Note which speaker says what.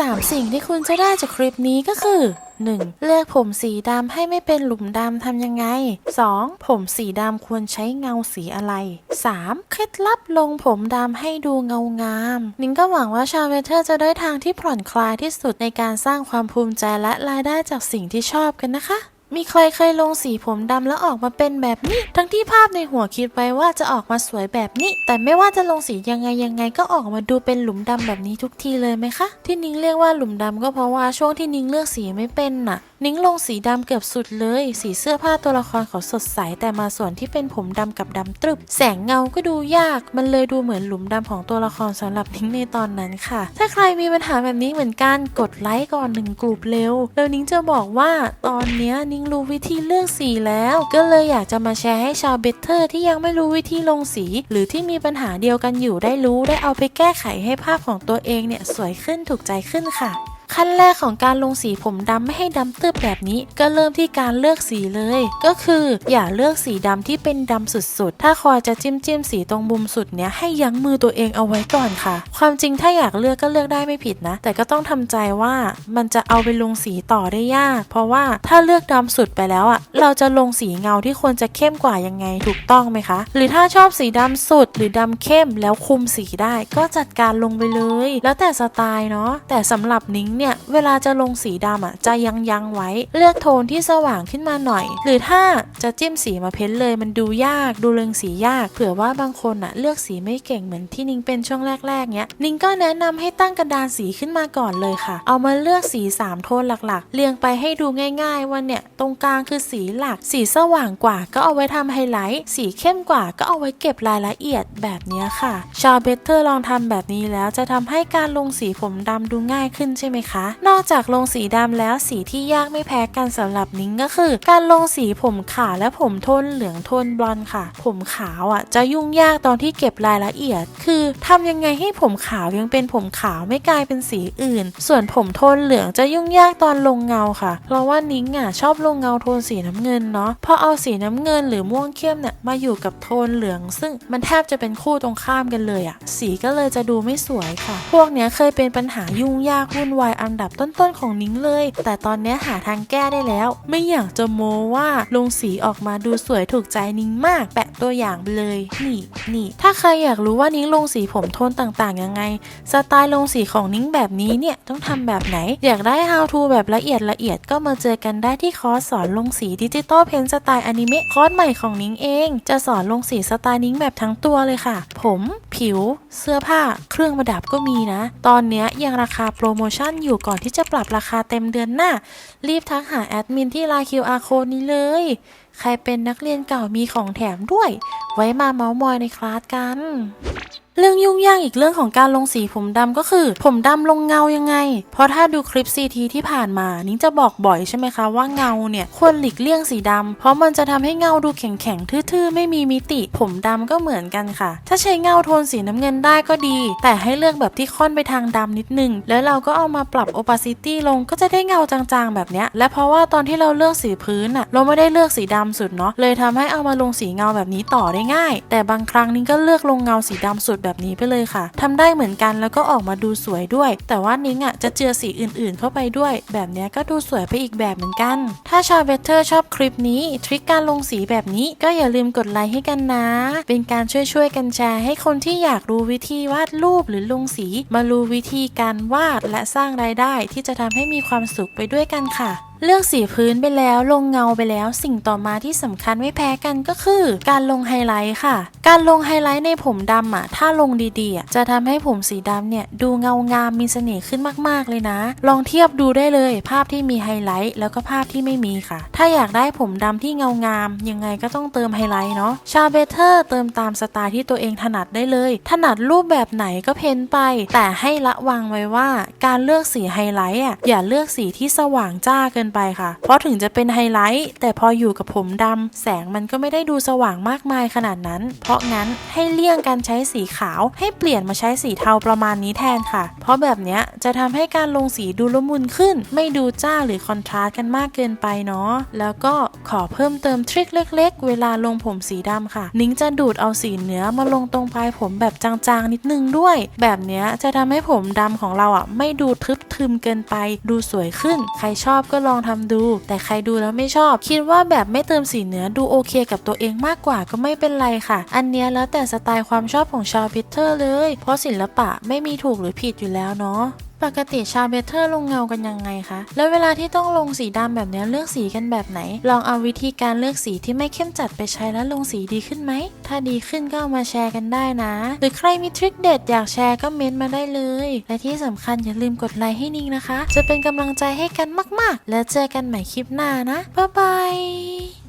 Speaker 1: 3 สิ่งที่คุณจะได้จากคลิปนี้ก็คือ 1. เลือกผมสีดำให้ไม่เป็นหลุมดำทำยังไง 2. ผมสีดำควรใช้เงาสีอะไร 3. เคล็ดลับลงผมดำให้ดูเงางาม นิ้งก็หวังว่าชาวเวเทอร์จะได้ทางที่ผ่อนคลายที่สุดในการสร้างความภูมิใจและรายได้จากสิ่งที่ชอบกันนะคะ มีใครเคยลงสีผมดำแล้วออกมาเป็นแบบนี้ ทั้งที่ภาพในหัวคิดไว้ว่าจะออกมาสวยแบบนี้ แต่ไม่ว่าจะลงสียังไงยังไงก็ออกมาดูเป็นหลุมดำแบบนี้ทุกทีเลยไหมคะ ที่นิ้งเรียกว่าหลุมดำก็เพราะว่าช่วงที่นิ้งเลือกสีไม่เป็นน่ะ นิ้งลงสีดำเกือบสุดเลย สีเสื้อผ้าตัวละครเขาสดใส แต่มาส่วนที่เป็นผมดำกับดำตรึบ แสงเงาก็ดูยาก มันเลยดูเหมือนหลุมดำของตัวละครสำหรับนิ้งในตอนนั้นค่ะ ถ้าใครมีปัญหาแบบนี้เหมือนกันกดไลค์ก่อนหนึ่งกลุ่มเร็ว แล้วนิ้งจะบอกว่าตอนนี้นิ้งรู้วิธีเลือกสีแล้ว ก็เลยอยากจะมาแชร์ให้ชาวเบเตอร์ที่ยังไม่รู้วิธีลงสี หรือที่มีปัญหาเดียวกันอยู่ได้รู้ได้เอาไปแก้ไขให้ภาพของตัวเองเนี่ยสวยขึ้นถูกใจขึ้นค่ะ ขั้นแรกของการลงสีผมดำไม่ให้ดำตึบแบบนี้ ก็เริ่มที่การเลือกสีเลย ก็คืออย่าเลือกสีดำที่เป็นดำสุดๆ ถ้าคอจะจิ้มจิ้มสีตรงมุมสุดเนี้ยให้ยั้งมือตัวเองเอาไว้ก่อนค่ะ ความจริงถ้าอยากเลือกก็เลือกได้ไม่ผิดนะ แต่ก็ต้องทำใจว่ามันจะเอาไปลงสีต่อได้ยาก เพราะว่าถ้าเลือกดำสุดไปแล้วอะ เราจะลงสีเงาที่ควรจะเข้มกว่ายังไงถูกต้องไหมคะ หรือถ้าชอบสีดำสุดหรือดำเข้มแล้วคุมสีได้ ก็จัดการลงไปเลย แล้วแต่สไตล์เนาะแต่สำหรับนิ้งเนี่ยเวลาจะลงสีดำอะจะยังยังไว้ เลือกโทนที่สว่างขึ้นมาหน่อย หรือถ้าจะจิ้มสีมาเพ้นเลยมันดูยากดูเรืองสียากเผื่อว่าบางคนอะเลือกสีไม่เก่งเหมือนที่นิ้งเป็นช่วงแรกๆเนี้ยนิ้งก็แนะนำให้ตั้งกระดานสีขึ้นมาก่อนเลยค่ะ เอามาเลือกสี 3 โทนหลักๆ เรียงไปให้ดูง่าย ๆ ว่าเนี่ยตรงกลางคือสีหลัก สีสว่างกว่าก็เอาไว้ทำไฮไลท์ สีเข้มกว่าก็เอาไว้เก็บรายละเอียดแบบนี้ค่ะชาวเบเตอร์ลองทำแบบนี้แล้วจะทำให้การลงสีผมดำดูง่ายขึ้นใช่ไหมคะนอกจากลงสีดำแล้วสีที่ยากไม่แพ้กันสำหรับนิ้งก็คือ การลงสีผมขาวและผมโทนเหลืองโทนบลอนด์ค่ะ ผมขาวอะ จะยุ่งยากตอนที่เก็บรายละเอียด คือทำยังไงให้ผมขาวยังเป็นผมขาวไม่กลายเป็นสีอื่น ส่วนผมโทนเหลืองจะยุ่งยากตอนลงเงาค่ะ เพราะว่านิ้งอะชอบลงเงาโทนสีน้ำเงินเนาะพอเอาสีน้ำเงินหรือม่วงเข้มเนี่ยมาอยู่กับโทนเหลือง ซึ่งมันแทบจะเป็นคู่ตรงข้ามกันเลยอะ สีก็เลยจะดูไม่สวยค่ะ พวกเนี้ยเคยเป็นปัญหายุ่งยากวุ่นวายอันดับต้นๆของนิ้งเลย แต่ตอนนี้หาทางแก้ได้แล้ว ไม่อยากจะโม้ว่าลงสีออกมาดูสวยถูกใจนิ้งมาก แปะตัวอย่างไปเลย นี่นี่ ถ้าใครอยากรู้ว่านิ้งลงสีผมโทนต่างๆยังไง สไตล์ลงสีของนิ้งแบบนี้เนี่ยต้องทำแบบไหน อยากได้ how to แบบละเอียดละเอียดก็มาเจอกันได้ที่คอร์สสอนลงสีดิจิตอลเพนสไตล์อนิเมะคอร์สใหม่ของนิ้งเอง จะสอนลงสีสไตล์นิ้งแบบทั้งตัวเลยค่ะ ผม ผิว เสื้อผ้า เครื่องประดับก็มีนะ ตอนนี้ยังราคาโปรโมชั่นอยู่ก่อนที่จะปรับราคาเต็มเดือนหน้า รีบทักหาแอดมินที่ไลน์ QR code นี้เลยใครเป็นนักเรียนเก่ามีของแถมด้วย ไว้มาเมาส์มอยในคลาสกัน เรื่องยุ่งยากอีกเรื่องของการลงสีผมดำก็คือ ผมดำลงเงายังไง เพราะถ้าดูคลิป CT ที่ผ่านมานิ้งจะบอกบ่อยใช่ไหมคะว่าเงาเนี่ยควรหลีกเลี่ยงสีดำเพราะมันจะทำให้เงาดูแข็งๆทื่อๆ ไม่มีมิติ ผมดำก็เหมือนกันค่ะ ถ้าใช้เงาโทนสีน้ำเงินได้ก็ดี แต่ให้เลือกแบบที่ค่อนไปทางดำนิดนึง แล้วเราก็เอามาปรับ opacity ลงก็จะได้เงาจางๆแบบเนี้ยและเพราะว่าตอนที่เราเลือกสีพื้นอะเราไม่ได้เลือกสีดำสุดเนาะเลยทำให้เอามาลงสีเงาแบบนี้ต่อได้ง่าย แต่บางครั้งนิ้งก็เลือกลงเงาสีดำสุดแบบนี้ไปเลยค่ะทำได้เหมือนกันแล้วก็ออกมาดูสวยด้วย แต่ว่านิ้งอะจะเจือสีอื่นๆ เข้าไปด้วย แบบนี้ก็ดูสวยไปอีกแบบเหมือนกัน ถ้าชาวเบเตอร์ชอบคลิปนี้ทริคการลงสีแบบนี้ก็อย่าลืมกดไลค์ให้กันนะ เป็นการช่วยๆกันแชร์ให้คนที่อยากรู้วิธีวาดรูปหรือลงสีมารู้วิธีการวาดและสร้างรายได้ที่จะทำให้มีความสุขไปด้วยกันค่ะ เลือกสีพื้นไปแล้วลงเงาไปแล้ว สิ่งต่อมาที่สำคัญไม่แพ้กันก็คือ การลงไฮไลท์ค่ะการลงไฮไลท์ในผมดำอะ ถ้าลงดีๆอะจะทำให้ผมสีดำเนี่ย ดูเงางามมีเสน่ห์ขึ้นมากๆเลยนะ ลองเทียบดูได้เลย ภาพที่มีไฮไลท์แล้วก็ภาพที่ไม่มีค่ะ ถ้าอยากได้ผมดำที่เงางาม ยังไงก็ต้องเติมไฮไลท์เนาะชาเบเตอร์เติมตามสไตล์ที่ตัวเองถนัดได้เลย ถนัดรูปแบบไหนก็เพ้นไป แต่ให้ระวังไว้ว่า การเลือกสีไฮไลท์อะอย่าเลือกสีที่สว่างจ้าเกินไปค่ะ เพราะถึงจะเป็นไฮไลท์แต่พออยู่กับผมดำแสงมันก็ไม่ได้ดูสว่างมากมายขนาดนั้นพราะงั้นให้เลี่ยงการใช้สีขาว ให้เปลี่ยนมาใช้สีเทาประมาณนี้แทนค่ะ เพราะแบบนี้จะทำให้การลงสีดูละมุนขึ้น ไม่ดูจ้าหรือคอนทราสต์กันมากเกินไปเนาะ แล้วก็ขอเพิ่มเติมทริคเล็ก ๆ เวลาลงผมสีดำค่ะ นิ้งจะดูดเอาสีเนื้อมาลงตรงปลายผมแบบจางๆนิดนึงด้วย แบบนี้จะทำให้ผมดำของเราอะไม่ดูทึบทึมเกินไป ดูสวยขึ้น ใครชอบก็ลองทำดู แต่ใครดูแล้วไม่ชอบ คิดว่าแบบไม่เติมสีเนื้อดูโอเค กับตัวเองมากกว่าก็ไม่เป็นไรค่ะอันเนี้ยแล้วแต่สไตล์ความชอบของชาวพิเทอร์เลย เพราะศิลปะไม่มีถูกหรือผิดอยู่แล้วเนาะปกติชาวเบเทอร์ลงเงากันยังไงคะ แล้วเวลาที่ต้องลงสีดำแบบนี้เลือกสีกันแบบไหน ลองเอาวิธีการเลือกสีที่ไม่เข้มจัดไปใช้แล้วลงสีดีขึ้นไหม ถ้าดีขึ้นก็เอามาแชร์กันได้นะ หรือใครมีทริคเด็ดอยากแชร์ก็เม้นต์มาได้เลย และที่สำคัญอย่าลืมกดไลค์ให้นิ่งนะคะ จะเป็นกำลังใจให้กันมาก ๆ แล้วเจอกันใหม่คลิปหน้านะ บ๊ายบาย